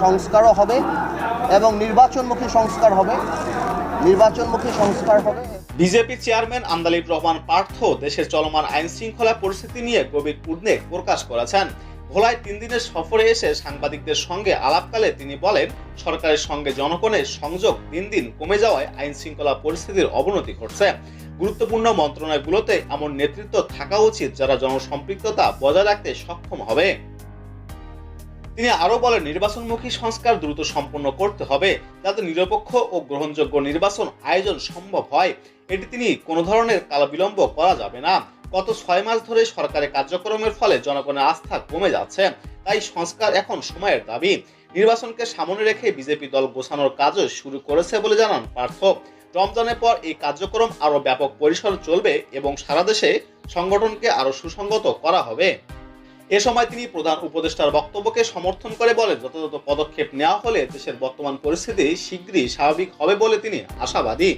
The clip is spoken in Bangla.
সংস্কারও হবে এবং নির্বাচনমুখী সংস্কার হবে। নির্বাচনমুখী সংস্কার হবে। বিজেপি চেয়ারম্যান আন্দালিব রহমান পার্থ দেশের চলমান আইন শৃঙ্খলা পরিস্থিতি নিয়ে গভীর উদ্বেগ প্রকাশ করেছেন। ভোলায় তিন দিনের সফরে এসে সাংবাদিকদের সঙ্গে আলাপকালে তিনি বলেন, সরকারের সঙ্গে জনগণের সংযোগ দিন দিন কমে যাওয়ায় আইন শৃঙ্খলা পরিস্থিতির অবনতি ঘটছে। গুরুত্বপূর্ণ মন্ত্রণালয়গুলোতে এমন নেতৃত্ব থাকা উচিত যারা জনসম্পৃক্ততা বজায় রাখতে সক্ষম হবে। তিনি আরও বলেন, নির্বাচনমুখী সংস্কার দ্রুত সম্পন্ন করতে হবে যাতে নিরপেক্ষ ও গ্রহণযোগ্য নির্বাচন আয়োজন সম্ভব হয়। এটি তিনি কোনো ধরনের কালবিলম্ব করা যাবে না। গত ছয় মাস ধরে সরকারের কার্যক্রমের ফলে জনগণের আস্থা কমে যাচ্ছে। তাই সংস্কার এখন সময়ের দাবি। নির্বাচনকে সামনে রেখে বিজেপি দল গোছানোর কাজও শুরু করেছে বলে জানান পার্থ রমজানের পর এই কার্যক্রম আরও ব্যাপক পরিসর চলবে এবং সারা দেশে সংগঠনকে আরও সুসংগত করা হবে। এ সময় তিনি প্রধান উপদেষ্টার বক্তব্যকে সমর্থন করে বলেন, যথাযথ পদক্ষেপ নেওয়া হলে দেশের বর্তমান পরিস্থিতি শীঘ্রই স্বাভাবিক হবে বলে তিনি আশাবাদী।